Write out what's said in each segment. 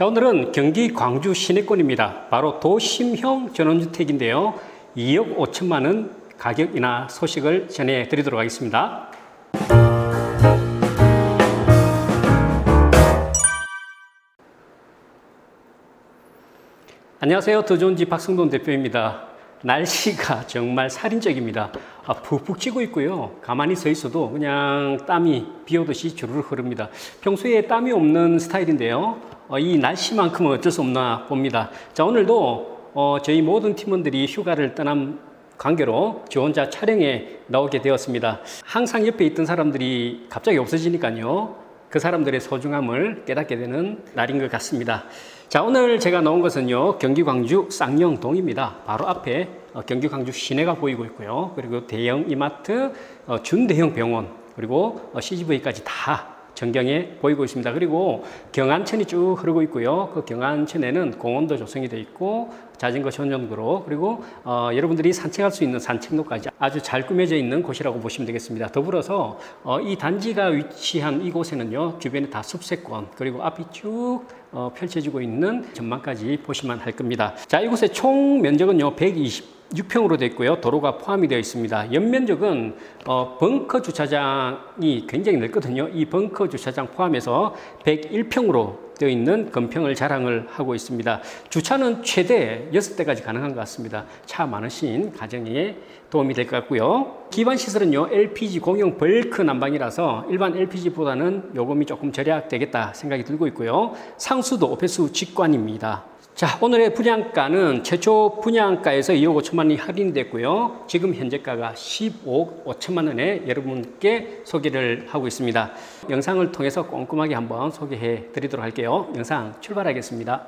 자, 오늘은 경기 광주 시내권입니다. 바로 도심형 전원주택인데요. 2억 5천만 원 가격이나 소식을 전해드리도록 하겠습니다. 안녕하세요. 더 좋은 집 박성돈 대표입니다. 날씨가 정말 살인적입니다. 아, 푹푹 찌고 있고요. 가만히 서 있어도 그냥 땀이 비 오듯이 주르르 흐릅니다. 평소에 땀이 없는 스타일인데요. 어, 이 날씨만큼은 어쩔 수 없나 봅니다. 자, 오늘도 어, 저희 모든 팀원들이 휴가를 떠난 관계로 저 혼자 촬영에 나오게 되었습니다. 항상 옆에 있던 사람들이 갑자기 없어지니까요. 그 사람들의 소중함을 깨닫게 되는 날인 것 같습니다. 자, 오늘 제가 나온 것은요, 경기 광주 쌍용동입니다. 바로 앞에 어, 경기 광주 시내가 보이고 있고요. 그리고 대형 이마트, 어, 준대형 병원, 그리고 어, CGV까지 다 전경에 보이고 있습니다. 그리고 경안천이 쭉 흐르고 있고요. 그 경안천에는 공원도 조성이 되어 있고 자전거 전용도로 그리고 어, 여러분들이 산책할 수 있는 산책로까지 아주 잘 꾸며져 있는 곳이라고 보시면 되겠습니다. 더불어서 어, 이 단지가 위치한 이곳에는요 주변에 다 숲세권 그리고 앞이 쭉 어, 펼쳐지고 있는 전망까지 보시면 할 겁니다. 자 이곳의 총 면적은요 120. 6평으로 되어 있고요. 도로가 포함이 되어 있습니다. 연면적은 어, 벙커 주차장이 굉장히 넓거든요. 이 벙커 주차장 포함해서 101평으로 되어 있는 건평을 자랑을 하고 있습니다. 주차는 최대 6대까지 가능한 것 같습니다. 차 많으신 가정에 도움이 될 것 같고요. 기반 시설은요, LPG 공용 벌크 난방이라서 일반 LPG보다는 요금이 조금 절약되겠다 생각이 들고 있고요. 상수도 오페수 직관입니다. 자, 오늘의 분양가는 최초 분양가에서 2억 5천만 원이 할인됐고요. 지금 현재가가 15억 5천만 원에 여러분께 소개를 하고 있습니다. 영상을 통해서 꼼꼼하게 한번 소개해 드리도록 할게요. 영상 출발하겠습니다.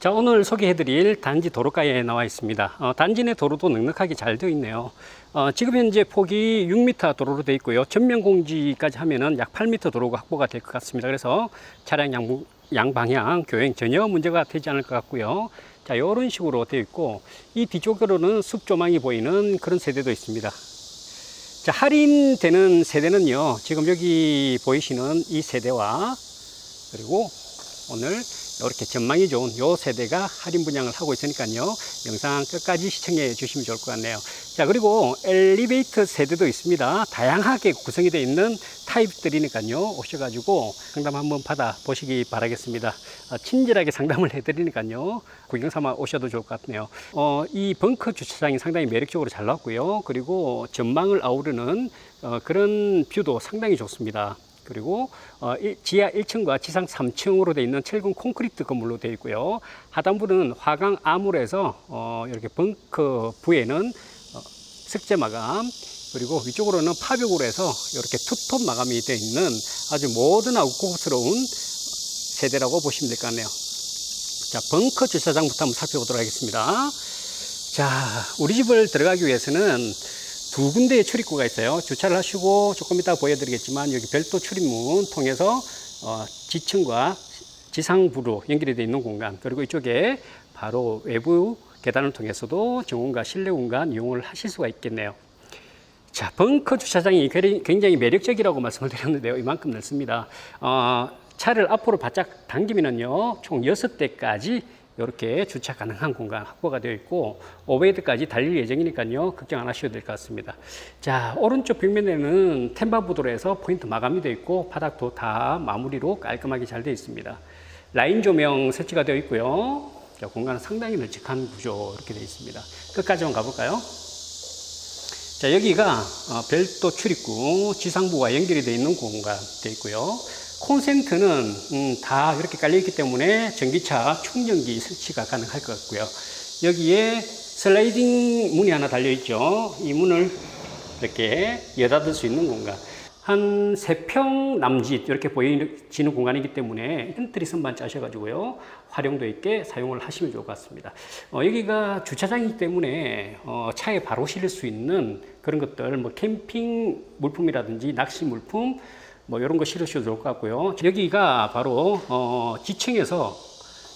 자, 오늘 소개해 드릴 단지 도로가에 나와 있습니다. 어, 단지 내 도로도 넉넉하게 잘 되어 있네요. 어, 지금 현재 폭이 6m 도로로 되어 있고요. 전면 공지까지 하면은 약 8m 도로가 확보가 될 것 같습니다. 그래서 차량 양, 양방향 교행 전혀 문제가 되지 않을 것 같고요. 자, 이런 식으로 되어 있고 이 뒤쪽으로는 숲 조망이 보이는 그런 세대도 있습니다. 자, 할인되는 세대는요. 지금 여기 보이시는 이 세대와 그리고 오늘 이렇게 전망이 좋은 요 세대가 할인 분양을 하고 있으니까요. 영상 끝까지 시청해 주시면 좋을 것 같네요. 자, 그리고 엘리베이터 세대도 있습니다. 다양하게 구성이 되어 있는 타입들이니까요. 오셔가지고 상담 한번 받아 보시기 바라겠습니다. 어, 친절하게 상담을 해드리니까요. 구경 삼아 오셔도 좋을 것 같네요. 어, 이 벙커 주차장이 상당히 매력적으로 잘 나왔고요. 그리고 전망을 아우르는 어, 그런 뷰도 상당히 좋습니다. 그리고 어, 일- 지하 1층과 지상 3층으로 되어 있는 철근 콘크리트 건물로 되어 있고요. 하단부는 화강 암울에서 어, 이렇게 벙커 부에는 어, 석재 마감 그리고 위쪽으로는 파벽으로 해서 이렇게 투톱 마감이 되어 있는 아주 모던하고 고급스러운 세대라고 보시면 될 것 같네요. 자, 벙커 주차장부터 한번 살펴보도록 하겠습니다. 자, 우리 집을 들어가기 위해서는 두 군데의 출입구가 있어요. 주차를 하시고 조금 이따 보여드리겠지만 여기 별도 출입문 통해서 어, 지층과 지상부로 연결이 되어 있는 공간 그리고 이쪽에 바로 외부 계단을 통해서도 정원과 실내 공간 이용을 하실 수가 있겠네요. 자, 벙커 주차장이 굉장히- 매력적이라고 말씀을 드렸는데요. 이만큼 넓습니다. 어, 차를 앞으로 바짝 당기면은요, 총 6대까지 이렇게 주차 가능한 공간 확보가 되어 있고, 오베이드까지 달릴 예정이니까요, 걱정 안 하셔도 될 것 같습니다. 자, 오른쪽 벽면에는 템바부도로 해서 포인트 마감이 되어 있고, 바닥도 다 마무리로 깔끔하게 잘 되어 있습니다. 라인 조명 설치가 되어 있고요. 자, 공간은 상당히 널찍한 구조 이렇게 되어 있습니다. 끝까지 한번 가볼까요? 자, 여기가 어, 별도 출입구 지상부와 연결이 되어 있는 공간 되어 있고요. 콘센트는 음, 다 이렇게 깔려 있기 때문에 전기차 충전기 설치가 가능할 것 같고요. 여기에 슬라이딩 문이 하나 달려 있죠. 이 문을 이렇게 여닫을 수 있는 공간. 한세평 남짓 이렇게 보이지는 공간이기 때문에 엔트리 선반 짜셔가지고요 활용도 있게 사용을 하시면 좋을 것 같습니다. 어, 여기가 주차장이기 때문에 어, 차에 바로 실을 수 있는 그런 것들 뭐 캠핑 물품이라든지 낚시 물품 뭐 이런 거 실으셔도 좋을 것 같고요. 여기가 바로 어, 지층에서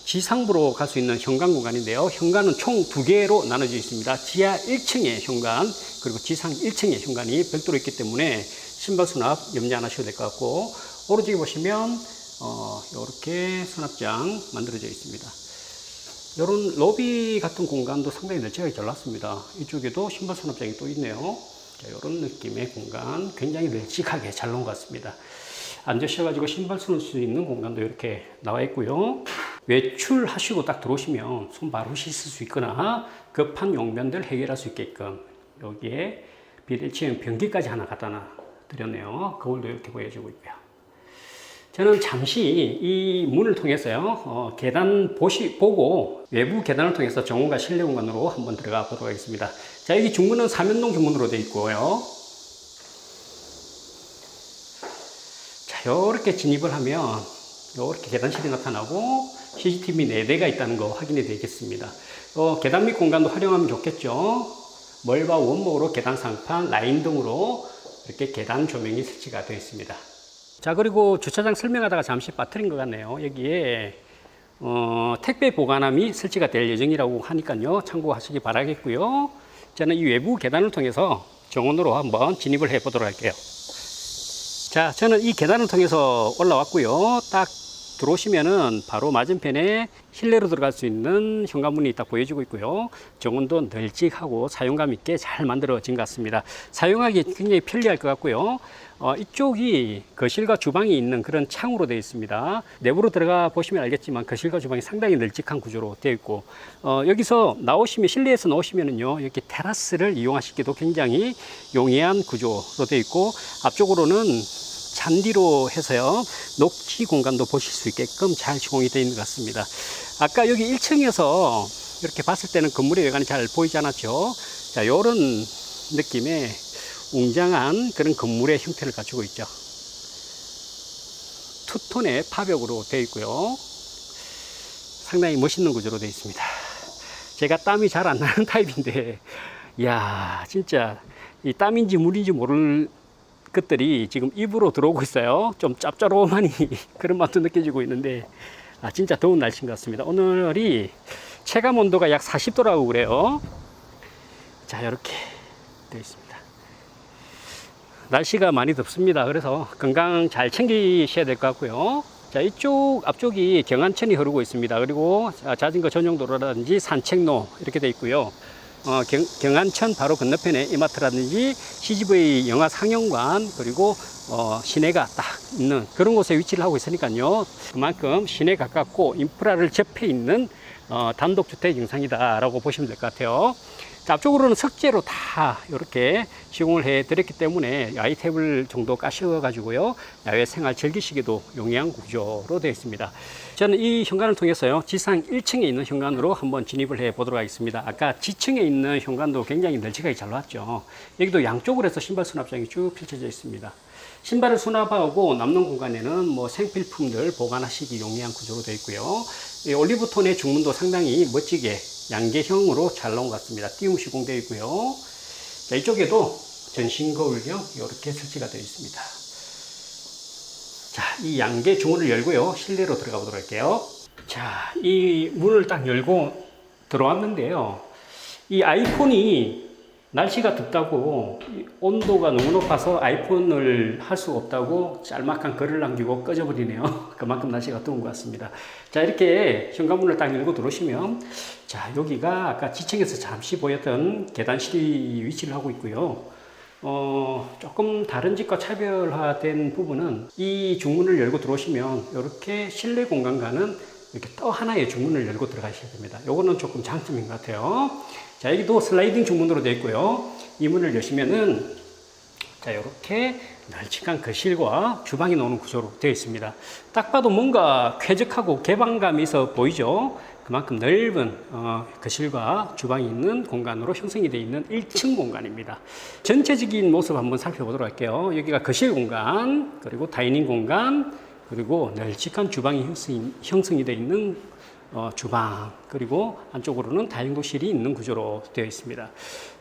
지상부로 갈 수 있는 현관 공간인데요. 현관은 총 두 개로 나눠져 있습니다. 지하 1층의 현관, 그리고 지상 1층의 현관이 별도로 있기 때문에 신발 수납 염려 안 하셔도 될 것 같고, 오른쪽에 보시면 어, 이렇게 수납장 만들어져 있습니다. 이런 로비 같은 공간도 상당히 널찍하게 잘났습니다. 이쪽에도 신발 수납장이 또 있네요. 자, 이런 느낌의 공간 굉장히 널찍하게 잘 놓은 것 같습니다. 앉으셔가지고 신발 수놓을 수 있는 공간도 이렇게 나와 있고요. 외출하시고 딱 들어오시면 손 바로 씻을 수 있거나 급한 용변들 해결할 수 있게끔 여기에 비대칭 변기까지 하나 갖다 놔 드렸네요. 거울도 이렇게 보여주고 있고요. 저는 잠시 이 문을 통해서요, 어, 계단 보시, 보고 외부 계단을 통해서 정원과 실내 공간으로 한번 들어가 보도록 하겠습니다. 자, 여기 중문은 사면동 중문으로 되어 있고요. 자, 요렇게 진입을 하면 요렇게 계단실이 나타나고 CCTV 4대가 있다는 거 확인이 되겠습니다. 어, 계단 밑 공간도 활용하면 좋겠죠. 멀바 원목으로 계단 상판, 라인 등으로 이렇게 계단 조명이 설치가 되어 있습니다. 자, 그리고 주차장 설명하다가 잠시 빠뜨린 것 같네요. 여기에 어, 택배 보관함이 설치가 될 예정이라고 하니까요. 참고하시기 바라겠고요. 저는 이 외부 계단을 통해서 정원으로 한번 진입을 해 보도록 할게요. 자, 저는 이 계단을 통해서 올라왔고요. 딱 들어오시면은 바로 맞은편에 실내로 들어갈 수 있는 현관문이 딱 보여지고 있고요. 정원도 널찍하고 사용감 있게 잘 만들어진 것 같습니다. 사용하기 굉장히 편리할 것 같고요. 어, 이쪽이 거실과 주방이 있는 그런 창으로 되어 있습니다. 내부로 들어가 보시면 알겠지만 거실과 주방이 상당히 널찍한 구조로 되어 있고 어, 여기서 나오시면 실내에서 나오시면은요 여기 테라스를 이용하시기도 굉장히 용이한 구조로 되어 있고 앞쪽으로는 잔디로 해서요 녹지 공간도 보실 수 있게끔 잘 시공이 되어 있는 것 같습니다. 아까 여기 1층에서 이렇게 봤을 때는 건물의 외관이 잘 보이지 않았죠. 자, 요런 느낌의 웅장한 그런 건물의 형태를 갖추고 있죠. 투톤의 파벽으로 되어 있고요. 상당히 멋있는 구조로 되어 있습니다. 제가 땀이 잘 안 나는 타입인데, 이야, 진짜 이 땀인지 물인지 모를 것들이 지금 입으로 들어오고 있어요. 좀 짭짤하니 그런 맛도 느껴지고 있는데, 아, 진짜 더운 날씨인 것 같습니다. 오늘이 체감 온도가 약 40도라고 그래요. 자, 이렇게 되어 있습니다. 날씨가 많이 덥습니다. 그래서 건강 잘 챙기셔야 될 것 같고요. 자, 이쪽 앞쪽이 경안천이 흐르고 있습니다. 그리고 자전거 전용 도로라든지 산책로 이렇게 돼 있고요. 어, 경, 경안천 바로 건너편에 이마트라든지 CGV 영화 상영관 그리고 어, 시내가 딱 있는 그런 곳에 위치를 하고 있으니까요. 그만큼 시내 가깝고 인프라를 접해 있는 어, 단독주택 영상이다라고 보시면 될 것 같아요. 자, 앞쪽으로는 석재로 다 이렇게 시공을 해 드렸기 때문에 야외 테이블 정도 까셔 가지고요. 야외 생활 즐기시기도 용이한 구조로 되어 있습니다. 저는 이 현관을 통해서요. 지상 1층에 있는 현관으로 한번 진입을 해 보도록 하겠습니다. 아까 지층에 있는 현관도 굉장히 널찍하게 잘 나왔죠. 여기도 양쪽으로 해서 신발 수납장이 쭉 펼쳐져 있습니다. 신발을 수납하고 남는 공간에는 뭐 생필품들 보관하시기 용이한 구조로 되어 있고요. 이 올리브톤의 중문도 상당히 멋지게 양계형으로 잘 나온 것 같습니다. 띄움 시공되어 있고요. 자, 이쪽에도 전신 거울형 이렇게 설치가 되어 있습니다. 자, 이 양계 중문을 열고요. 실내로 들어가 보도록 할게요. 자, 이 문을 딱 열고 들어왔는데요. 이 아이폰이 날씨가 덥다고 이 온도가 너무 높아서 아이폰을 할 수가 없다고 짤막한 글을 남기고 꺼져버리네요. 그만큼 날씨가 더운 것 같습니다. 자, 이렇게 현관문을 딱 열고 들어오시면 자, 여기가 아까 지층에서 잠시 보였던 계단실이 위치를 하고 있고요. 어, 조금 다른 집과 차별화된 부분은 이 중문을 열고 들어오시면 이렇게 실내 공간과는 이렇게 또 하나의 중문을 열고 들어가셔야 됩니다. 요거는 조금 장점인 것 같아요. 자, 여기도 슬라이딩 중문으로 되어 있고요. 이 문을 여시면은 자, 이렇게 널찍한 거실과 주방이 나오는 구조로 되어 있습니다. 딱 봐도 뭔가 쾌적하고 개방감이 있어 보이죠? 그만큼 넓은 어, 거실과 주방이 있는 공간으로 형성이 되어 있는 1층 공간입니다. 전체적인 모습 한번 살펴보도록 할게요. 여기가 거실 공간, 그리고 다이닝 공간, 그리고 널찍한 주방이 형성이, 형성이 되어 있는 어, 주방, 그리고 안쪽으로는 다용도실이 있는 구조로 되어 있습니다.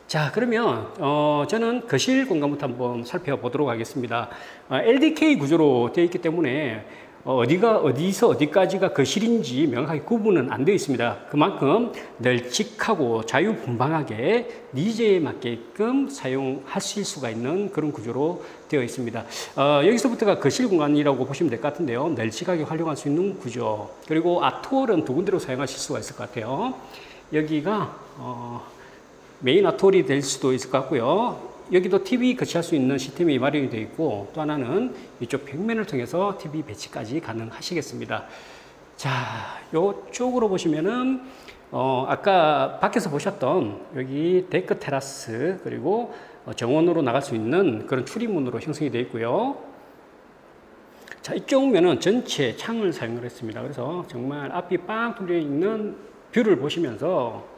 자, 그러면 어, 저는 거실 공간부터 한번 살펴보도록 하겠습니다. 어, LDK 구조로 되어 있기 때문에 어, 어디가 어디서 어디까지가 거실인지 명확하게 구분은 안 되어 있습니다. 그만큼 널찍하고 자유분방하게 니즈에 맞게끔 사용하실 수가 있는 그런 구조로 되어 있습니다. 어, 여기서부터가 거실 공간이라고 보시면 될 것 같은데요. 널찍하게 활용할 수 있는 구조. 그리고 아트월은 두 군데로 사용하실 수가 있을 것 같아요. 여기가 어, 메인 아트월이 될 수도 있을 것 같고요. 여기도 TV 거치할 수 있는 시스템이 마련이 되어 있고 또 하나는 이쪽 벽면을 통해서 TV 배치까지 가능하시겠습니다. 자, 이쪽으로 보시면은 어, 아까 밖에서 보셨던 여기 데크 테라스 그리고 어, 정원으로 나갈 수 있는 그런 출입문으로 형성이 되어 있고요. 자, 이쪽 면은 전체 창을 사용을 했습니다. 그래서 정말 앞이 빵 뚫려 있는 뷰를 보시면서 어,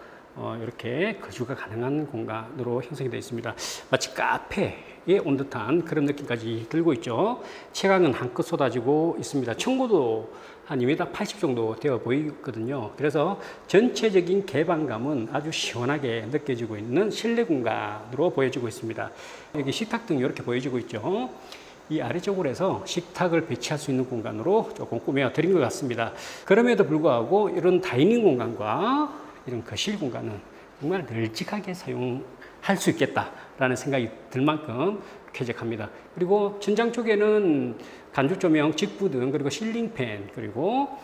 이렇게 거주가 가능한 공간으로 형성이 되어 있습니다. 마치 카페에 온 듯한 그런 느낌까지 들고 있죠. 채광은 한껏 쏟아지고 있습니다. 청구도 한 2m 80 정도 되어 보이거든요. 그래서 전체적인 개방감은 아주 시원하게 느껴지고 있는 실내 공간으로 보여지고 있습니다. 여기 식탁 등이 이렇게 보여지고 있죠. 이 아래쪽으로 해서 식탁을 배치할 수 있는 공간으로 조금 꾸며 드린 것 같습니다. 그럼에도 불구하고 이런 다이닝 공간과 이런 거실 공간은 정말 널찍하게 사용할 수 있겠다라는 생각이 들 만큼 쾌적합니다. 그리고 천장 쪽에는 간접 조명, 직부 등 그리고 실링팬 그리고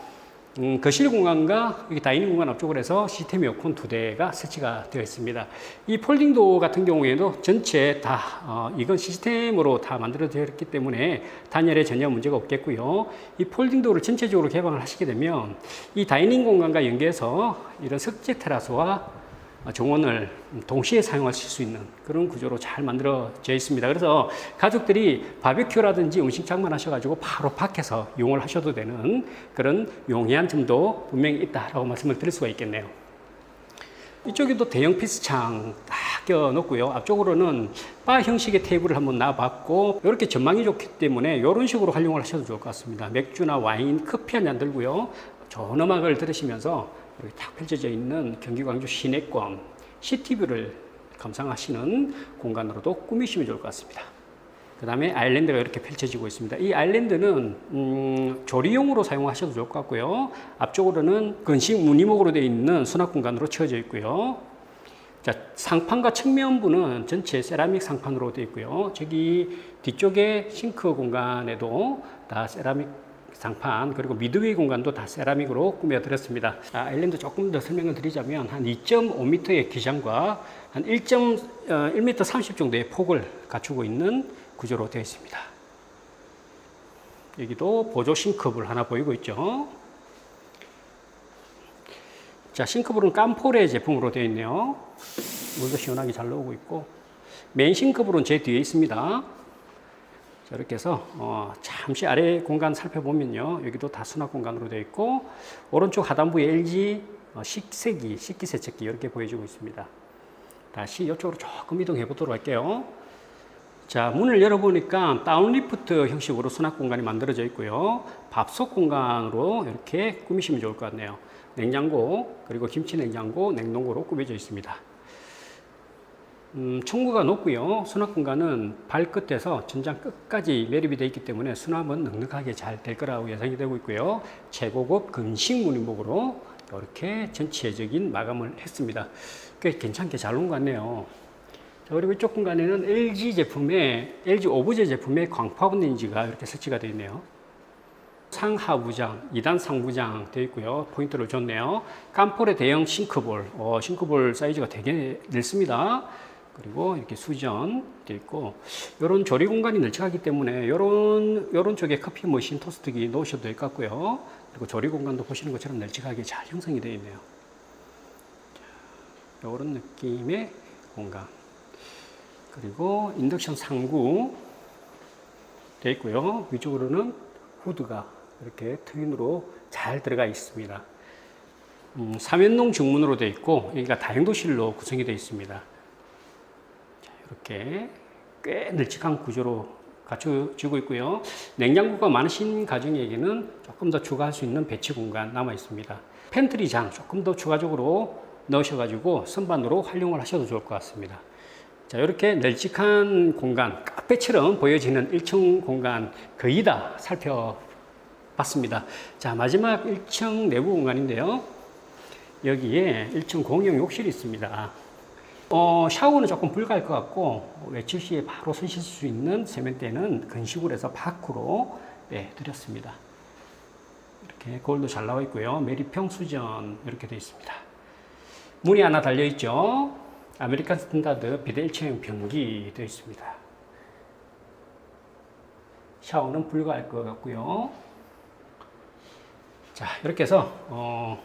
음, 거실 공간과 여기 다이닝 공간 앞쪽으로 해서 시스템 에어컨 두 대가 설치가 되어 있습니다. 이 폴딩도 같은 경우에도 전체 다 어, 이건 시스템으로 다 만들어져 있기 때문에 단열에 전혀 문제가 없겠고요. 이 폴딩도를 전체적으로 개방을 하시게 되면 이 다이닝 공간과 연계해서 이런 석재 테라스와 정원을 동시에 사용하실 수 있는 그런 구조로 잘 만들어져 있습니다. 그래서 가족들이 바베큐라든지 음식 장만 하셔가지고 바로 밖에서 이용을 하셔도 되는 그런 용이한 점도 분명히 있다라고 말씀을 드릴 수가 있겠네요. 이쪽에도 대형 피스창 딱 껴놓고요. 앞쪽으로는 바 형식의 테이블을 한번 놔봤고 이렇게 전망이 좋기 때문에 이런 식으로 활용을 하셔도 좋을 것 같습니다. 맥주나 와인, 커피 한 잔 들고요. 좋은 음악을 들으시면서 이렇게 탁 펼쳐져 있는 경기 광주 시내권 시티뷰를 감상하시는 공간으로도 꾸미시면 좋을 것 같습니다. 그 다음에 아일랜드가 이렇게 펼쳐지고 있습니다. 이 아일랜드는 음, 조리용으로 사용하셔도 좋을 것 같고요. 앞쪽으로는 건식 무늬목으로 되어 있는 수납 공간으로 채워져 있고요. 자, 상판과 측면부는 전체 세라믹 상판으로 되어 있고요. 저기 뒤쪽에 싱크 공간에도 다 세라믹 상판 그리고 미드웨이 공간도 다 세라믹으로 꾸며드렸습니다. 자, 아일랜드 조금 더 설명을 드리자면 한 2.5m의 기장과 한 1.1m 30 정도의 폭을 갖추고 있는 구조로 되어 있습니다. 여기도 보조 싱크볼 하나 보이고 있죠. 자, 싱크볼은 깜포레 제품으로 되어 있네요. 물도 시원하게 잘 나오고 있고 메인 싱크볼은 제 뒤에 있습니다. 자, 이렇게 해서 어, 잠시 아래 공간 살펴보면요. 여기도 다 수납 공간으로 되어 있고 오른쪽 하단부에 LG 어, 식세기, 식기 세척기 이렇게 보여지고 있습니다. 다시 이쪽으로 조금 이동해 보도록 할게요. 자, 문을 열어보니까 다운리프트 형식으로 수납 공간이 만들어져 있고요. 밥솥 공간으로 이렇게 꾸미시면 좋을 것 같네요. 냉장고, 그리고 김치 냉장고, 냉동고로 꾸며져 있습니다. 음, 청구가 높고요. 수납 공간은 발끝에서 전장 끝까지 매립이 되어 있기 때문에 수납은 넉넉하게 잘 될 거라고 예상이 되고 있고요. 최고급 근식 무늬목으로 이렇게 전체적인 마감을 했습니다. 꽤 괜찮게 잘 온 것 같네요. 자, 그리고 이쪽 공간에는 LG 제품의, LG 오브제 제품의 광파 렌즈가 이렇게 설치가 되어 있네요. 상하부장, 2단 상부장 되어 있고요. 포인트를 줬네요. 깜폴의 대형 싱크볼, 어, 싱크볼 사이즈가 되게 넓습니다. 그리고 이렇게 수전 있고 이런 조리 공간이 널찍하기 때문에 이런 이런 쪽에 커피 머신 토스트기 놓으셔도 될 것 같고요. 그리고 조리 공간도 보시는 것처럼 널찍하게 잘 형성이 되어 있네요. 이런 느낌의 공간. 그리고 인덕션 상구 되어 있고요. 위쪽으로는 후드가 이렇게 트윈으로 잘 들어가 있습니다. 음, 삼연동 중문으로 되어 있고 여기가 다용도실로 구성이 되어 있습니다. 이렇게 꽤 널찍한 구조로 갖춰지고 있고요. 냉장고가 많으신 가정에게는 조금 더 추가할 수 있는 배치 공간 남아 있습니다. 팬트리장 조금 더 추가적으로 넣으셔가지고 선반으로 활용을 하셔도 좋을 것 같습니다. 자, 이렇게 널찍한 공간, 카페처럼 보여지는 1층 공간 거의 다 살펴 받습니다. 자, 마지막 1층 내부 공간인데요. 여기에 1층 공용 욕실이 있습니다. 어, 샤워는 조금 불가할 것 같고 외출 시에 바로 손 씻을 수 있는 세면대는 건식으로 해서 밖으로 빼드렸습니다. 이렇게 거울도 잘 나와 있고요. 메리평 수전 이렇게 되어 있습니다. 문이 하나 달려 있죠. 아메리칸 스탠다드 비대 일체형 변기 되어 있습니다. 샤워는 불가할 것 같고요. 자, 이렇게 해서 어,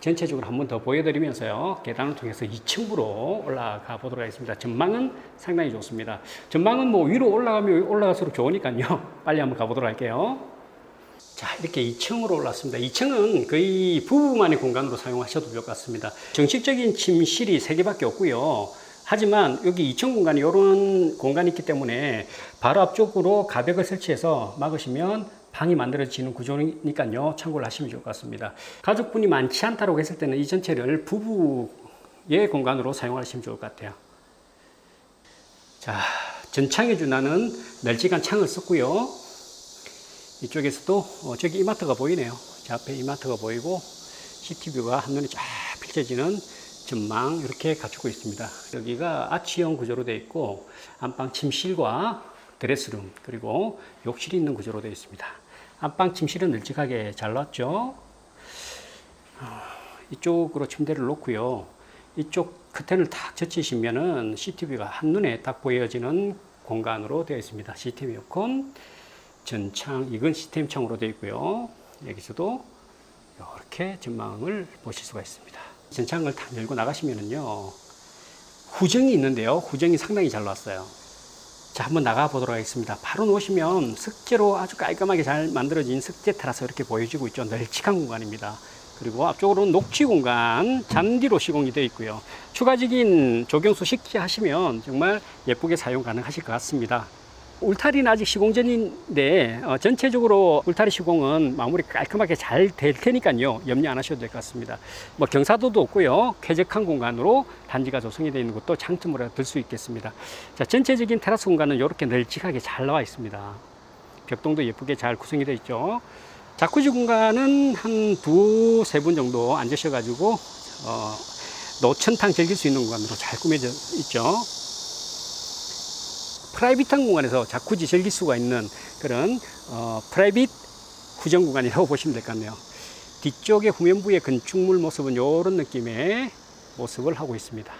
전체적으로 한 번 더 보여드리면서요. 계단을 통해서 2층으로 올라가 보도록 하겠습니다. 전망은 상당히 좋습니다. 전망은 뭐 위로 올라가면 올라갈수록 좋으니까요. 빨리 한번 가보도록 할게요. 자, 이렇게 2층으로 올랐습니다. 2층은 거의 부부만의 공간으로 사용하셔도 될 것 같습니다. 정식적인 침실이 3개밖에 없고요. 하지만 여기 2층 공간이 이런 공간이 있기 때문에 바로 앞쪽으로 가벽을 설치해서 막으시면 방이 만들어지는 구조니까요. 참고를 하시면 좋을 것 같습니다. 가족분이 많지 않다고 했을 때는 이 전체를 부부의 공간으로 사용하시면 좋을 것 같아요. 자, 전창에 준하는 널찍한 창을 썼고요. 이쪽에서도 어, 저기 이마트가 보이네요. 제 앞에 이마트가 보이고 CCTV가 한눈에 쫙 펼쳐지는 전망 이렇게 갖추고 있습니다. 여기가 아치형 구조로 되어 있고 안방 침실과 드레스룸 그리고 욕실이 있는 구조로 되어 있습니다. 안방 침실은 널찍하게 잘 놨죠. 어, 이쪽으로 침대를 놓고요. 이쪽 커튼을 탁 젖히시면은 CCTV가 한눈에 딱 보여지는 공간으로 되어 있습니다. CCTV 에어컨, 전창, 이건 시스템 창으로 되어 있고요. 여기서도 이렇게 전망을 보실 수가 있습니다. 전창을 탁 열고 나가시면은요. 후정이 있는데요. 후정이 상당히 잘 나왔어요. 자, 한번 나가 보도록 하겠습니다. 바로 놓으시면 석재로 아주 깔끔하게 잘 만들어진 석재 테라스 이렇게 보여지고 있죠. 널찍한 공간입니다. 그리고 앞쪽으로는 녹지 공간, 잔디로 시공이 되어 있고요. 추가적인 조경수 식지 하시면 정말 예쁘게 사용 가능하실 것 같습니다. 울타리는 아직 시공 전인데 어, 전체적으로 울타리 시공은 마무리 깔끔하게 잘 될 테니까요 염려 안 하셔도 될 것 같습니다. 뭐 경사도도 없고요 쾌적한 공간으로 단지가 조성이 되어 있는 것도 장점으로 들 수 있겠습니다. 자 전체적인 테라스 공간은 이렇게 널찍하게 잘 나와 있습니다. 벽동도 예쁘게 잘 구성이 되어 있죠. 자쿠지 공간은 한 두 세 분 정도 앉으셔 가지고 어, 노천탕 즐길 수 있는 공간으로 잘 꾸며져 있죠. 프라이빗한 공간에서 자쿠지 즐길 수가 있는 그런 어, 프라이빗 후정 공간이라고 보시면 될 것 같네요. 뒤쪽에 후면부의 건축물 모습은 이런 느낌의 모습을 하고 있습니다.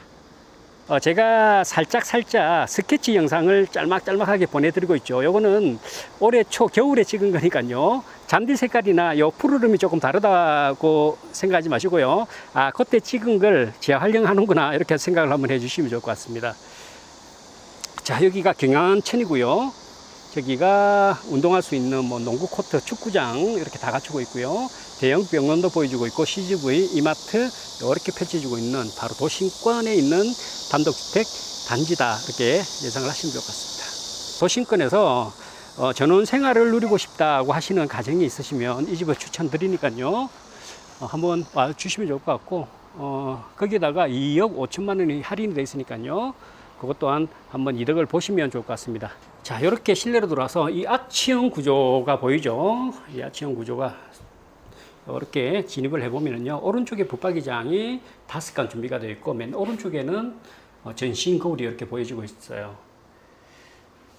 어, 제가 살짝 살짝 스케치 영상을 짤막짤막하게 보내드리고 있죠. 요거는 올해 초 겨울에 찍은 거니까요. 잔디 색깔이나 요 푸르름이 조금 다르다고 생각하지 마시고요. 아, 그때 찍은 걸 재활용하는구나 이렇게 생각을 한번 해주시면 좋을 것 같습니다. 자, 여기가 경안천이고요. 저기가 운동할 수 있는 뭐 농구 코트, 축구장 이렇게 다 갖추고 있고요. 대형 병원도 보여주고 있고 CGV, 이마트 이렇게 펼쳐지고 있는 바로 도심권에 있는 단독주택 단지다 이렇게 예상을 하시면 좋을 것 같습니다. 도심권에서 어, 전원 생활을 누리고 싶다고 하시는 가정이 있으시면 이 집을 추천드리니까요. 어, 한번 와 주시면 좋을 것 같고 어, 거기다가 2억 5천만 원이 할인이 되어 있으니까요. 그것 또한 한번 이득을 보시면 좋을 것 같습니다. 자, 이렇게 실내로 들어와서 이 아치형 구조가 보이죠? 이 아치형 구조가 이렇게 진입을 해보면요. 오른쪽에 붙박이장이 다섯 간 준비가 되어 있고, 맨 오른쪽에는 어, 전신 거울이 이렇게 보여지고 있어요.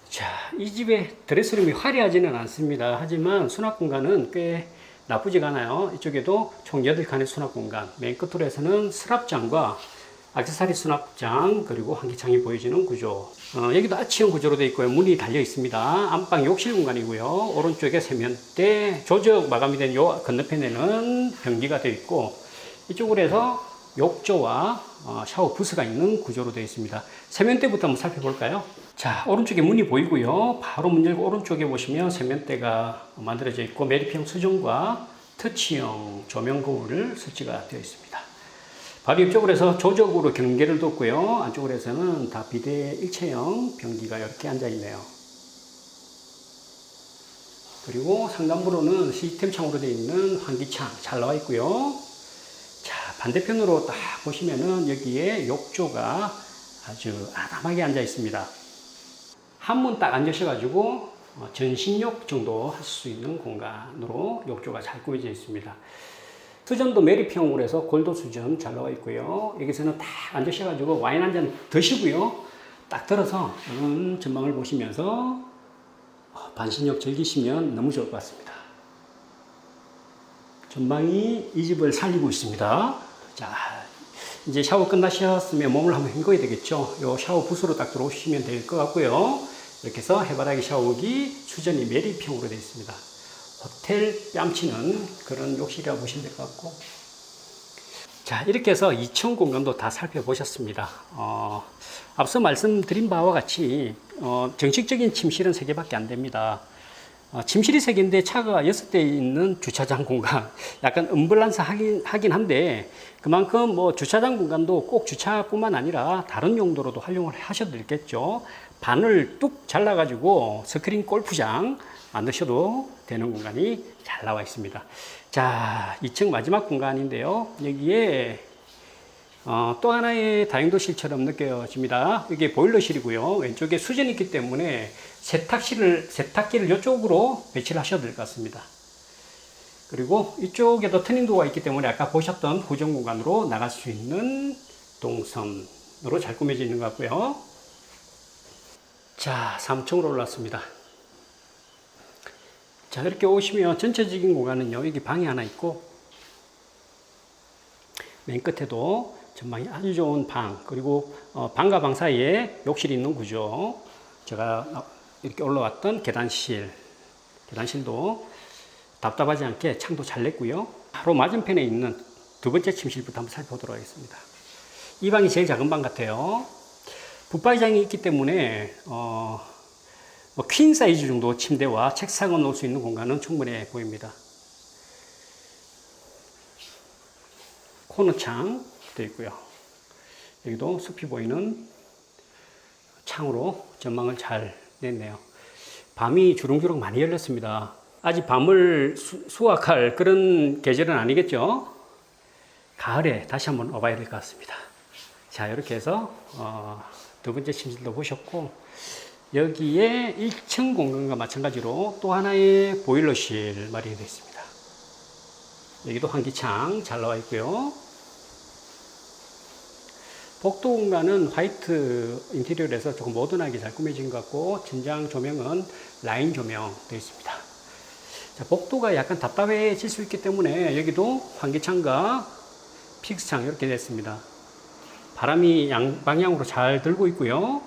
자, 이 집의 드레스룸이 화려하지는 않습니다. 하지만 수납 공간은 꽤 나쁘지가 않아요. 이쪽에도 총 8칸의 수납 공간, 맨 끝으로 해서는 서랍장과 액세서리 수납장 그리고 환기창이 보여지는 구조. 어, 여기도 아치형 구조로 되어 있고요. 문이 달려 있습니다. 안방 욕실 공간이고요. 오른쪽에 세면대 조적 마감이 된 요 건너편에는 변기가 되어 있고 이쪽으로 해서 욕조와 어, 샤워 부스가 있는 구조로 되어 있습니다. 세면대부터 한번 살펴볼까요? 자 오른쪽에 문이 보이고요. 바로 문 열고 오른쪽에 보시면 세면대가 만들어져 있고 메리평 수정과 터치형 조명 거울을 설치가 되어 있습니다 바로 옆쪽으로 해서 조적으로 경계를 뒀고요. 안쪽으로 해서는 다 비대 일체형 변기가 이렇게 앉아 있네요. 그리고 상단부로는 시스템 창으로 되어 있는 환기창 잘 나와 있고요. 자, 반대편으로 딱 보시면은 여기에 욕조가 아주 아담하게 앉아 있습니다. 한 문 딱 앉으셔가지고 어, 전신욕 정도 할 수 있는 공간으로 욕조가 잘 꾸며져 있습니다. 수전도 매립형으로 해서 골도 수전 잘 나와 있고요. 여기서는 딱 앉으셔가지고 와인 한 잔 드시고요. 딱 들어서 음, 전망을 보시면서 어, 반신욕 즐기시면 너무 좋을 것 같습니다. 전망이 이 집을 살리고 있습니다. 자, 이제 샤워 끝나셨으면 몸을 한번 헹궈야 되겠죠. 요 샤워 부스로 딱 들어오시면 될 것 같고요. 이렇게 해서 해바라기 샤워기 수전이 매립형으로 되어 있습니다. 호텔 뺨치는 그런 욕실이라고 보시면 될 것 같고. 자, 이렇게 해서 2층 공간도 다 살펴보셨습니다. 어, 앞서 말씀드린 바와 같이 어, 정식적인 침실은 3개밖에 안 됩니다. 어, 침실이 3개인데 차가 6대 있는 주차장 공간. 약간 은블란스 하긴, 하긴 한데 그만큼 뭐 주차장 공간도 꼭 주차뿐만 아니라 다른 용도로도 활용을 하셔도 되겠죠. 반을 뚝 잘라가지고 스크린 골프장 만드셔도 되는 공간이 잘 나와 있습니다. 자, 2층 마지막 공간인데요. 여기에 어, 또 하나의 다용도실처럼 느껴집니다. 이게 보일러실이고요. 왼쪽에 수전이 있기 때문에 세탁실을, 세탁기를 이쪽으로 배치를 하셔도 될것 같습니다. 그리고 이쪽에도 터닝도어가 있기 때문에 아까 보셨던 고정 공간으로 나갈 수 있는 동선으로 잘 꾸며져 있는 것 같고요. 자, 3층으로 올랐습니다. 자, 이렇게 오시면 전체적인 공간은요, 여기 방이 하나 있고, 맨 끝에도 전망이 아주 좋은 방, 그리고 어, 방과 방 사이에 욕실이 있는 구조. 제가 이렇게 올라왔던 계단실, 계단실도 답답하지 않게 창도 잘 냈고요. 바로 맞은편에 있는 두 번째 침실부터 한번 살펴보도록 하겠습니다. 이 방이 제일 작은 방 같아요. 붙박이장이 있기 때문에 어, 뭐 퀸 사이즈 정도 침대와 책상을 놓을 수 있는 공간은 충분해 보입니다. 코너창 되어 있고요. 여기도 숲이 보이는 창으로 전망을 잘 냈네요. 밤이 주렁주렁 많이 열렸습니다. 아직 밤을 수, 수확할 그런 계절은 아니겠죠? 가을에 다시 한번 와봐야 될 것 같습니다. 자, 이렇게 해서 어, 두 번째 침실도 보셨고 여기에 1층 공간과 마찬가지로 또 하나의 보일러실 마련이 되어 있습니다. 여기도 환기창 잘 나와 있고요. 복도 공간은 화이트 인테리어에서 조금 모던하게 잘 꾸며진 것 같고 천장 조명은 라인 조명 되어 있습니다. 자, 복도가 약간 답답해질 수 있기 때문에 여기도 환기창과 픽스창 이렇게 됐습니다. 바람이 양 방향으로 잘 들고 있고요.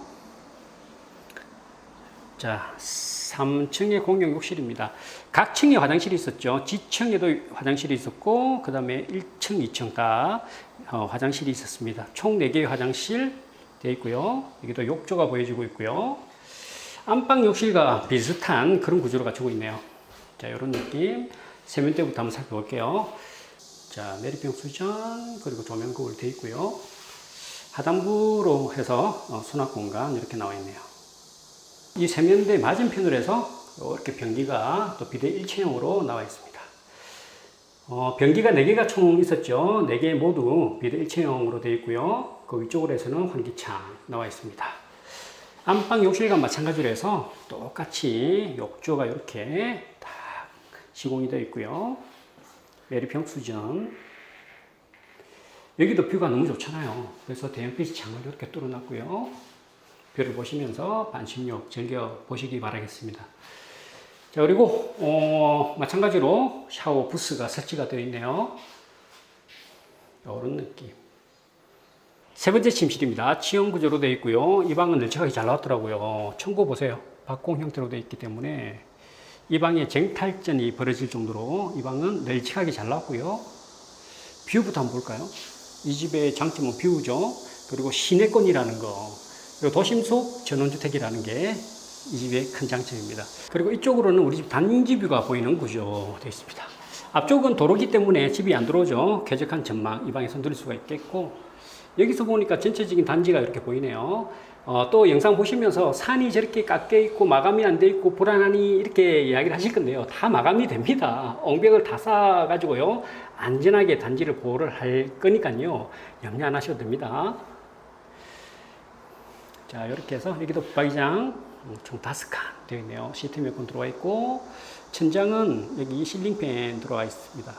자, 3층의 공용 욕실입니다. 각 층에 화장실이 있었죠. 지층에도 화장실이 있었고, 그 다음에 1층, 2층 다 어, 화장실이 있었습니다. 총 4개의 화장실 되어 있고요. 여기도 욕조가 보여지고 있고요. 안방 욕실과 비슷한 그런 구조를 갖추고 있네요. 자, 이런 느낌. 세면대부터 한번 살펴볼게요. 자, 내리평 수전, 그리고 조명 거울 되어 있고요. 하단부로 해서 어, 수납 공간 이렇게 나와 있네요. 이 세면대 맞은편으로 해서 이렇게 변기가 또 비대 일체형으로 나와 있습니다. 어, 변기가 4개가 총 있었죠. 4개 모두 비대 일체형으로 되어 있고요. 그 위쪽으로 해서는 환기창 나와 있습니다. 안방 욕실과 마찬가지로 해서 똑같이 욕조가 이렇게 딱 시공이 되어 있고요. 매립형 수전. 여기도 뷰가 너무 좋잖아요. 그래서 대형빛 창을 이렇게 뚫어놨고요. 뷰를 보시면서 반신욕 즐겨 보시기 바라겠습니다. 자, 그리고, 어, 마찬가지로 샤워 부스가 설치가 되어 있네요. 이런 느낌. 세 번째 침실입니다. 치형 구조로 되어 있고요. 이 방은 널찍하게 잘 나왔더라고요. 청고 보세요. 박공 형태로 되어 있기 때문에 이 방에 쟁탈전이 벌어질 정도로 이 방은 널찍하게 잘 나왔고요. 뷰부터 한번 볼까요? 이 집의 장점은 뷰죠. 그리고 시내권이라는 거. 그리고 도심 속 전원주택이라는 게 이 집의 큰 장점입니다. 그리고 이쪽으로는 우리 집 단지 뷰가 보이는 구조 되어 있습니다. 앞쪽은 도로기 때문에 집이 안 들어오죠. 쾌적한 전망 이 방에서 누릴 수가 있겠고 여기서 보니까 전체적인 단지가 이렇게 보이네요. 어, 또 영상 보시면서 산이 저렇게 깎여 있고 마감이 안 돼 있고 불안하니 이렇게 이야기를 하실 건데요. 다 마감이 됩니다. 엉벽을 다 쌓아가지고요. 안전하게 단지를 보호를 할 거니까요. 염려 안 하셔도 됩니다. 자, 이렇게 해서 여기도 붙박이장 음, 총 다섯 칸 되어 있네요. 시스템 에어컨 들어와 있고 천장은 여기 실링팬 들어와 있습니다.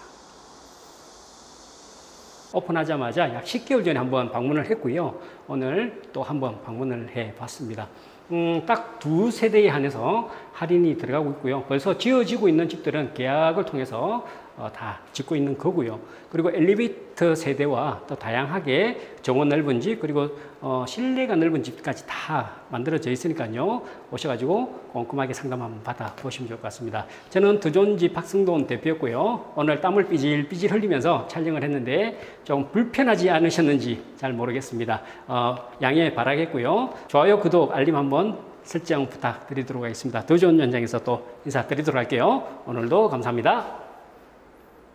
오픈하자마자 약 10개월 전에 한번 방문을 했고요. 오늘 또 한번 방문을 해 봤습니다. 음, 딱 두 세대에 한해서 할인이 들어가고 있고요. 벌써 지어지고 있는 집들은 계약을 통해서 어, 다 짓고 있는 거고요. 그리고 엘리베이터 세대와 또 다양하게 정원 넓은 집 그리고 어, 실내가 넓은 집까지 다 만들어져 있으니까요. 오셔가지고 꼼꼼하게 상담 한번 받아 보시면 좋을 것 같습니다. 저는 드존집 박승돈 대표였고요. 오늘 땀을 삐질삐질 흘리면서 촬영을 했는데 좀 불편하지 않으셨는지 잘 모르겠습니다. 어, 양해 바라겠고요. 좋아요, 구독, 알림 한번 설정 부탁드리도록 하겠습니다. 더 좋은 현장에서 또 인사드리도록 할게요. 오늘도 감사합니다.